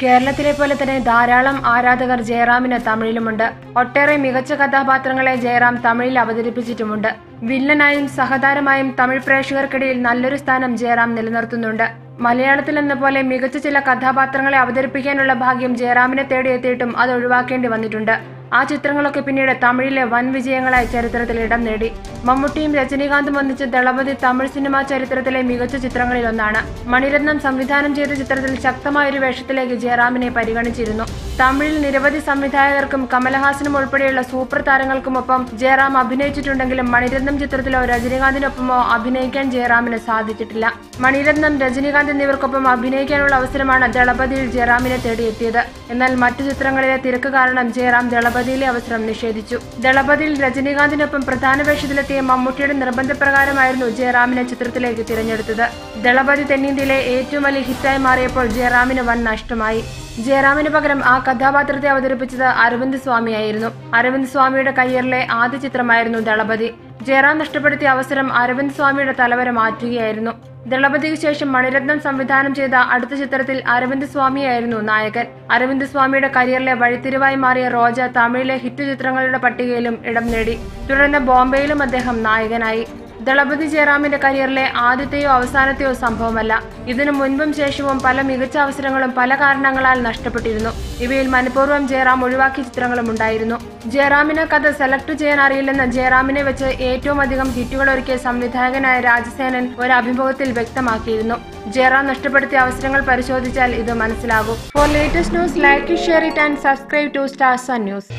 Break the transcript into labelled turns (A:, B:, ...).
A: കേരളത്തിലെ പോലെ തന്നെ ധാരാളം ആരാധകർ ജയറാമിന് തമിഴിലുമുണ്ട്. ഒട്ടേറെ മികച്ച കഥാപാത്രങ്ങളെ ജയറാം തമിഴിൽ അവതരിപ്പിച്ചിട്ടുമുണ്ട്. വില്ലനായും സഹതാരമായും തമിഴ് പ്രേക്ഷകർക്കിടയിൽ നല്ലൊരു സ്ഥാനം ജയറാം നിലനിർത്തുന്നുണ്ട്. മലയാളത്തിൽ എന്ന പോലെ മികച്ച ചില കഥാപാത്രങ്ങളെ അവതരിപ്പിക്കാനുള്ള ഭാഗ്യം ജയറാമിനെ തേടിയെത്തിയിട്ടും അത് ഒഴിവാക്കേണ്ടി വന്നിട്ടുണ്ട്. ആ ചിത്രങ്ങളൊക്കെ പിന്നീട് തമിഴിലെ വൻ വിജയങ്ങളായി ചരിത്രത്തിൽ ഇടം നേടി. മമ്മൂട്ടിയും രജനീകാന്തും ഒന്നിച്ച് ദളപതി തമിഴ് സിനിമാ ചരിത്രത്തിലെ മികച്ച ചിത്രങ്ങളിൽ ഒന്നാണ് മണിരത്നം സംവിധാനം ചെയ്ത ചിത്രത്തിൽ ശക്തമായൊരു വേഷത്തിലേക്ക് ജയറാമിനെ പരിഗണിച്ചിരുന്നു. തമിഴിൽ നിരവധി സംവിധായകർക്കും കമലഹാസനും ഉൾപ്പെടെയുള്ള സൂപ്പർ താരങ്ങൾക്കുമൊപ്പം ജയറാം അഭിനയിച്ചിട്ടുണ്ടെങ്കിലും മണിരത്നം ചിത്രത്തിലോ രജനീകാന്തിനൊപ്പമോ അഭിനയിക്കാൻ ജയറാമിന് സാധിച്ചിട്ടില്ല. മണിരത്നം രജനീകാന്ത് എന്നിവർക്കൊപ്പം അഭിനയിക്കാനുള്ള അവസരമാണ് ദളപതിയിൽ ജയറാമിനെ തേടിയെത്തിയത്. എന്നാൽ മറ്റു ചിത്രങ്ങളിലെ തിരക്ക് കാരണം ജയറാം ദളപതിയിലെ അവസരം നിഷേധിച്ചു. ദളപതിയിൽ രജനീകാന്തിനൊപ്പം പ്രധാന വേഷത്തിലെത്തിയ മമ്മൂട്ടിയുടെ നിർബന്ധപ്രകാരമായിരുന്നു ജയറാമിനെ ചിത്രത്തിലേക്ക് തിരഞ്ഞെടുത്തത്. ദളപതി തെന്നിന്ത്യയിലെ ഏറ്റവും വലിയ ഹിറ്റായി മാറിയപ്പോൾ ജയറാമിന് വൻ നഷ്ടമായി. ജയറാമിന് പകരം ആ കഥാപാത്രത്തെ അവതരിപ്പിച്ചത് അരവിന്ദ് സ്വാമിയായിരുന്നു. അരവിന്ദ് സ്വാമിയുടെ കരിയറിലെ ആദ്യ ചിത്രമായിരുന്നു ദളപതി. ജയറാം നഷ്ടപ്പെടുത്തിയ അവസരം അരവിന്ദ് സ്വാമിയുടെ തലവരെ മാറ്റുകയായിരുന്നു. ദളപതിക്ക് ശേഷം മണിരത്നം സംവിധാനം ചെയ്ത അടുത്ത ചിത്രത്തിൽ അരവിന്ദ് സ്വാമിയായിരുന്നു നായകൻ. അരവിന്ദ് സ്വാമിയുടെ കരിയറിലെ വഴിത്തിരിവായി മാറിയ റോജ തമിഴിലെ ഹിറ്റ് ചിത്രങ്ങളുടെ പട്ടികയിലും ഇടം നേടി. തുടർന്ന് ബോംബെയിലും അദ്ദേഹം നായകനായി. ദളപതി ജയറാമിന്റെ കരിയറിലെ ആദ്യത്തെയോ അവസാനത്തെയോ സംഭവമല്ല. ഇതിനു മുൻപും ശേഷവും പല മികച്ച അവസരങ്ങളും പല കാരണങ്ങളാൽ നഷ്ടപ്പെട്ടിരുന്നു. ഇവയിൽ മനഃപൂർവം ജയറാം ഒഴിവാക്കിയ ചിത്രങ്ങളും ഉണ്ടായിരുന്നു. ജയറാമിന് കഥ സെലക്ട് ചെയ്യാൻ അറിയില്ലെന്ന് ജയറാമിനെ വെച്ച് ഏറ്റവും അധികം ഹിറ്റുകൾ ഒരുക്കിയ സംവിധായകനായ രാജസേനൻ ഒരു അഭിമുഖത്തിൽ വ്യക്തമാക്കിയിരുന്നു. ജയറാം നഷ്ടപ്പെടുത്തിയ അവസരങ്ങൾ പരിശോധിച്ചാൽ ഇത് മനസ്സിലാകും. For latest news like share it and subscribe to Stars News